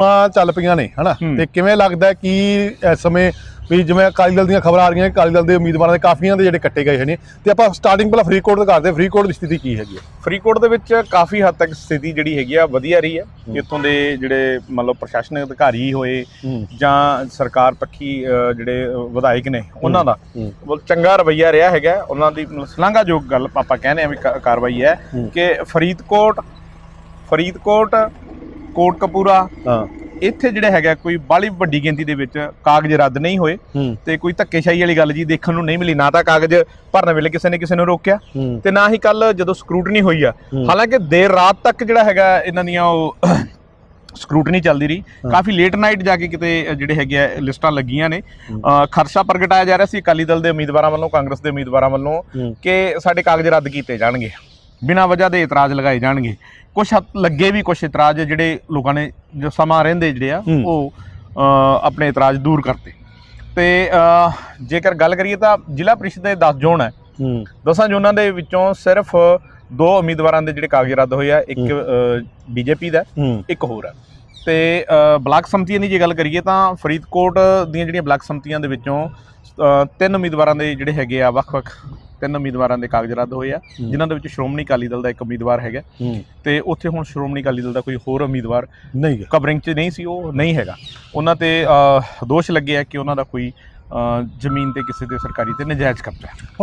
ਆ ਚੱਲ ਪਈਆਂ ਨੇ ਹਨਾ। ਤੇ ਕਿਵੇਂ ਲੱਗਦਾ ਕਿ ਇਸ ਸਮੇਂ ਵੀ ਜਿਵੇਂ ਅਕਾਲੀ ਦਲ ਦੀਆਂ ਖਬਰਾਂ ਆ ਰਹੀਆਂ ਅਕਾਲੀ ਦਲ ਦੇ ਉਮੀਦਵਾਰਾਂ ਦੇ ਕਾਫੀਆਂ ਦੇ ਜਿਹੜੇ ਕੱਟੇ ਗਏ ਨੇ ਤੇ ਆਪਾਂ ਸਟਾਰਟਿੰਗ ਪਹਿਲਾਂ ਫਰੀਦਕੋਟ ਤੋਂ ਕਰਦੇ ਫਰੀਦਕੋਟ ਦੀ ਸਥਿਤੀ ਕੀ ਹੈਗੀ ਹੈ ਫਰੀਦਕੋਟ ਦੇ ਵਿੱਚ ਕਾਫੀ ਹੱਦ ਤੱਕ ਸਥਿਤੀ ਜਿਹੜੀ ਹੈਗੀ ਆ ਵਧੀਆ ਰਹੀ ਹੈ। ਇੱਥੋਂ ਦੇ ਜਿਹੜੇ ਮਤਲਬ ਪ੍ਰਸ਼ਾਸਨਿਕ ਅਧਿਕਾਰੀ ਹੋਏ ਜਾਂ ਸਰਕਾਰ ਪੱਖੀ ਜਿਹੜੇ ਵਿਧਾਇਕ ਨੇ ਉਹਨਾਂ ਦਾ। ਚੰਗਾ ਰਵੱਈਆ ਰਿਹਾ ਹੈਗਾ। ਉਹਨਾਂ ਦੀ ਸ਼ਲਾਘਾਯੋਗ ਗੱਲ ਆਪਾਂ ਕਹਿੰਦੇ ਆ ਵੀ ਕਾਰਵਾਈ ਹੂੰ। ਕਿ ਫਰੀਦਕੋਟ ਫਰੀਦਕੋਟ ਕੋਟਕਪੂਰਾ ਹਾਂ। ਇੱਥੇ ਜਿਹੜੇ ਹੈਗਾ ਕੋਈ ਬਾਲੀ ਵੱਡੀ ਗਿਣਤੀ ਦੇ ਵਿੱਚ ਕਾਗਜ਼ ਰੱਦ ਨਹੀਂ ਹੋਏ ਤੇ ਕੋਈ ਧੱਕੇਸ਼ਾਹੀ ਵਾਲੀ ਗੱਲ ਜੀ ਦੇਖਣ ਨੂੰ ਨਹੀਂ ਮਿਲੀ ਨਾ ਤਾਂ ਕਾਗਜ਼ ਭਰਨ ਵੇਲੇ ਕਿਸੇ ਨੇ ਕਿਸੇ ਨੂੰ ਰੋਕਿਆ ਤੇ ਨਾ ਹੀ ਕੱਲ ਜਦੋਂ ਸਕਰੂਟਨੀ ਹੋਈ ਆ। ਹਾਲਾਂਕਿ ਦੇਰ ਰਾਤ ਤੱਕ ਜਿਹੜਾ ਹੈਗਾ ਇਹਨਾਂ ਦੀਆਂ ਉਹ ਸਕਰੂਟਨੀ ਚੱਲਦੀ ਰਹੀ। ਕਾਫੀ ਲੇਟ ਨਾਈਟ ਜਾ ਕੇ ਕਿਤੇ ਜਿਹੜੇ ਹੈਗੇ ਆ ਲਿਸਟਾਂ ਲੱਗੀਆਂ ਨੇ। ਖਰਚਾ ਪ੍ਰਗਟਾਇਆ ਜਾ ਰਿਹਾ ਸੀ ਅਕਾਲੀ ਦਲ ਦੇ ਉਮੀਦਵਾਰਾਂ ਵੱਲੋਂ ਕਾਂਗਰਸ ਦੇ ਉਮੀਦਵਾਰਾਂ ਵੱਲੋਂ ਕਿ ਸਾਡੇ ਕਾਗਜ਼ ਰੱਦ ਕੀਤੇ ਜਾਣਗੇ। ਬਿਨਾਂ ਵਜ੍ਹਾ ਦੇ ਇਤਰਾਜ਼ ਲਗਾਏ ਜਾਣਗੇ। ਕੁਝ ਲੱਗੇ ਵੀ ਕੁਝ ਇਤਰਾਜ਼ ਜਿਹੜੇ ਲੋਕਾਂ ਨੇ ਜੋ ਸਮਾਂ ਰਹਿੰਦੇ ਜਿਹੜੇ ਆ। ਉਹ ਆਪਣੇ ਇਤਰਾਜ਼ ਦੂਰ ਕਰਤੇ। ਤੇ ਜੇਕਰ ਗੱਲ ਕਰੀਏ ਤਾਂ ਜ਼ਿਲ੍ਹਾ ਪ੍ਰੀਸ਼ਦ ਦੇ 10 ਜ਼ੋਨ ਹੈ। ਹੂੰ। ਦਸਾਂ ਜ਼ੋਨਾਂ ਦੇ ਵਿੱਚੋਂ ਸਿਰਫ ਦੋ ਉਮੀਦਵਾਰਾਂ ਦੇ ਜਿਹੜੇ ਕਾਗਜ਼ ਰੱਦ ਹੋਏ ਆ ਇੱਕ ਬੀਜੇਪੀ ਦਾ ਇੱਕ ਹੋਰ ਹੈ ਤੇ ਬਲਾਕ ਸੰਮਤੀਆਂ ਦੀ ਜੇ ਗੱਲ ਕਰੀਏ ਤਾਂ ਫਰੀਦਕੋਟ ਦੀਆਂ ਜਿਹੜੀਆਂ ਬਲਾਕ ਸੰਮਤੀਆਂ ਦੇ ਵਿੱਚੋਂ ਤਿੰਨ ਉਮੀਦਵਾਰਾਂ ਦੇ ਜਿਹੜੇ ਹੈਗੇ ਆ ਵੱਖ-ਵੱਖ ਤਿੰਨ ਉਮੀਦਵਾਰਾਂ ਦੇ ਕਾਗਜ਼ ਰੱਦ ਹੋਏ ਆ। ਜਿਨ੍ਹਾਂ ਦੇ ਵਿੱਚ ਸ਼੍ਰੋਮਣੀ ਅਕਾਲੀ ਦਲ ਦਾ ਇੱਕ ਉਮੀਦਵਾਰ ਹੈਗਾ ਤੇ ਉੱਥੇ ਹੁਣ ਸ਼੍ਰੋਮਣੀ ਅਕਾਲੀ ਦਲ ਦਾ ਕੋਈ ਹੋਰ ਉਮੀਦਵਾਰ ਨਹੀਂ। ਕਵਰਿੰਗ 'ਚ ਨਹੀਂ ਸੀ ਉਹ ਨਹੀਂ ਹੈਗਾ ਉਹਨਾਂ ਤੇ ਦੋਸ਼ ਲੱਗੇ ਆ ਕਿ ਉਹਨਾਂ ਦਾ ਕੋਈ ਜ਼ਮੀਨ ਤੇ ਕਿਸੇ ਤੇ ਸਰਕਾਰੀ ਤੇ ਨਜਾਇਜ਼ ਕਬਜ਼ਾ ਹੈ